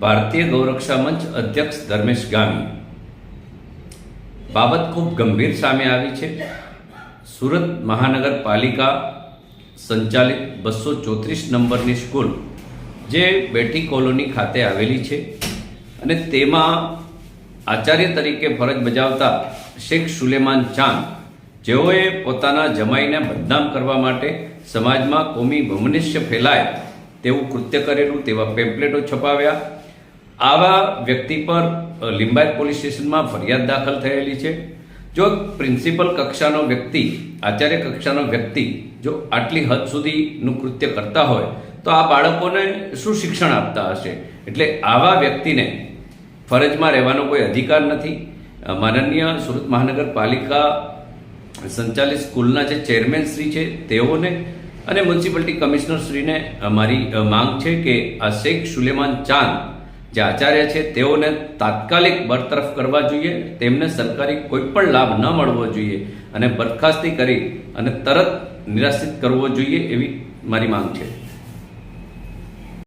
ભારતીય ગૌરક્ષા મંચ અધ્યક્ષ ધર્મેશ ગામી. બાબત ખૂબ ગંભીર સામે આવી છે. સુરત મહાનગરપાલિકા સંચાલિત બસો ચોત્રીસ નંબરની સ્કૂલ, જે બેટી કોલોની ખાતે આવેલી છે. અને તેમાં આચાર્ય તરીકે ફરજ બજાવતા શેખ સુલેમાન ચાંદ, જેઓએ પોતાના જમાઈને બદનામ કરવા માટે સમાજમાં કોમી ભમનિષ્ય ફેલાય તેવું કૃત્ય કરેલું તેવા પેમ્પલેટો છપાવ્યા. આવા વ્યક્તિ પર લિંબાયત પોલીસ સ્ટેશનમાં ફરિયાદ દાખલ થયેલી છે. જો પ્રિન્સિપલ કક્ષાનો વ્યક્તિ, આચાર્ય કક્ષાનો વ્યક્તિ જો આટલી હદ સુધીનું કૃત્ય કરતા હોય, તો આ બાળકોને શું શિક્ષણ આપતા હશે? એટલે આવા વ્યક્તિને ફરજમાં રહેવાનો કોઈ અધિકાર નથી. માનનીય સુરત મહાનગરપાલિકા સંચાલિત સ્કૂલના જે ચેરમેન શ્રી છે, તેઓને અને મ્યુનિસિપાલિટી કમિશનર શ્રીને અમારી માંગ છે કે આ શેખ સુલેમાન ચાંદ જે આચાર્ય છે, તેઓને તાત્કાલિક બરતરફ કરવા જોઈએ, તેમને સરકારી કોઈ પણ લાભ ન મળવો જોઈએ અને બરખાસ્તી કરી અને તરત નિરાશિત કરવો જોઈએ એવી મારી માંગ છે.